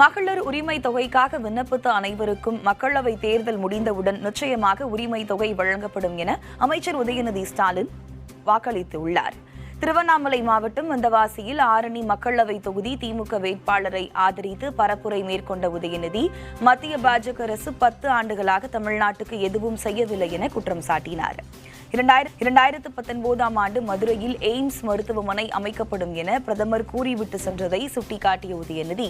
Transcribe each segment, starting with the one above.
மகளிர் உரிமை தொகைக்காக விண்ணப்பித்த அனைவருக்கும் மக்களவை தேர்தல் முடிந்தவுடன் நிச்சயமாக உரிமை தொகை வழங்கப்படும் என அமைச்சர் உதயநிதி ஸ்டாலின் வாக்களித்துள்ளார். திருவண்ணாமலை மாவட்டம் வந்தவாசியில் ஆரணி மக்களவை தொகுதி திமுக வேட்பாளரை ஆதரித்து பரப்புரை மேற்கொண்ட உதயநிதி மத்திய பாஜக அரசு பத்து ஆண்டுகளாக தமிழ்நாட்டுக்கு எதுவும் செய்யவில்லை என குற்றம் சாட்டினார். இரண்டாயிரத்து பத்தொன்பதாம் ஆண்டு மதுரையில் எய்ம்ஸ் மருத்துவமனை அமைக்கப்படும் என பிரதமர் கூறிவிட்டு சென்றதை சுட்டிக்காட்டிய உதயநிதி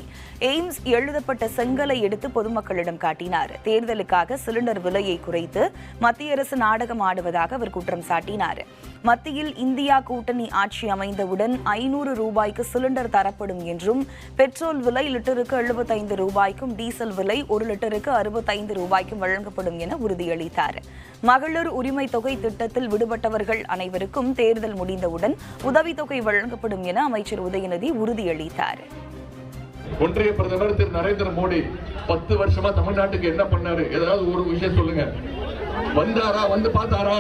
எய்ம்ஸ் எழுதப்பட்ட செங்கலை எடுத்து பொதுமக்களிடம் காட்டினார். தேர்தலுக்காக சிலிண்டர் விலையை குறைத்து மத்திய அரசு நாடகம் ஆடுவதாக அவர் குற்றம் சாட்டினார். மத்தியில் இந்தியா கூட்டணி ஆட்சி அமைந்தவுடன் ஐநூறு ரூபாய்க்கு சிலிண்டர் தரப்படும் என்றும் பெட்ரோல் விலை லிட்டருக்கு எழுபத்தைந்து ரூபாய்க்கும் டீசல் விலை ஒரு லிட்டருக்கு அறுபத்தைந்து ரூபாய்க்கும் வழங்கப்படும் என உறுதியளித்தார். மகளிர் உரிமை தொகை திட்டத்தில் விடுபட்டவர்கள் அனைவருக்கும் தேர்தல் முடிந்தவுடன் உதவித்தொகை வழங்கப்படும் என அமைச்சர் உதயநிதி உறுதியளித்தார். ஒன்றிய பிரதமர் திரு நரேந்திர மோடி பத்து வருஷமா தமிழ்நாட்டுக்கு என்ன பண்ணாரு? ஏதாவது ஒரு விஷயம் சொல்லுங்க. வந்தாரா? வந்து பார்த்தாரா?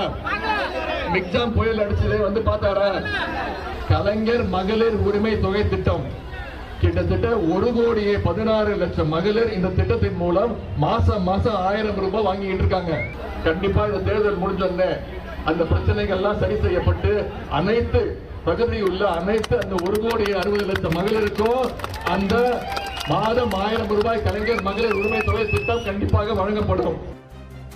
மிக்ஜாம் புயல் அடிச்சதே வந்து பார்த்தாரா? கலைஞர் மகளிர் உரிமை தொகை திட்டம். கிட்டத்தட்ட ஒரு கோடியே பதினாறு லட்சம் மகளிர் இந்த திட்டத்தின் மூலம் மாசம் மாசம் ஆயிரம் ரூபாய் வாங்கிட்டு இருக்காங்க. கண்டிப்பா இந்த தேர்தல் முடிஞ்சோடனே அந்த பிரச்சனைகள் எல்லாம் சரி செய்யப்பட்டு அனைத்து தகுதியுள்ள அனைத்து அந்த ஒரு கோடி அறுபது லட்சம் மகளிருக்கும் அந்த மாதம் ஆயிரம் ரூபாய் கலைஞர் மகளிர் உரிமை தொகை திட்டம் கண்டிப்பாக வழங்கப்படும்.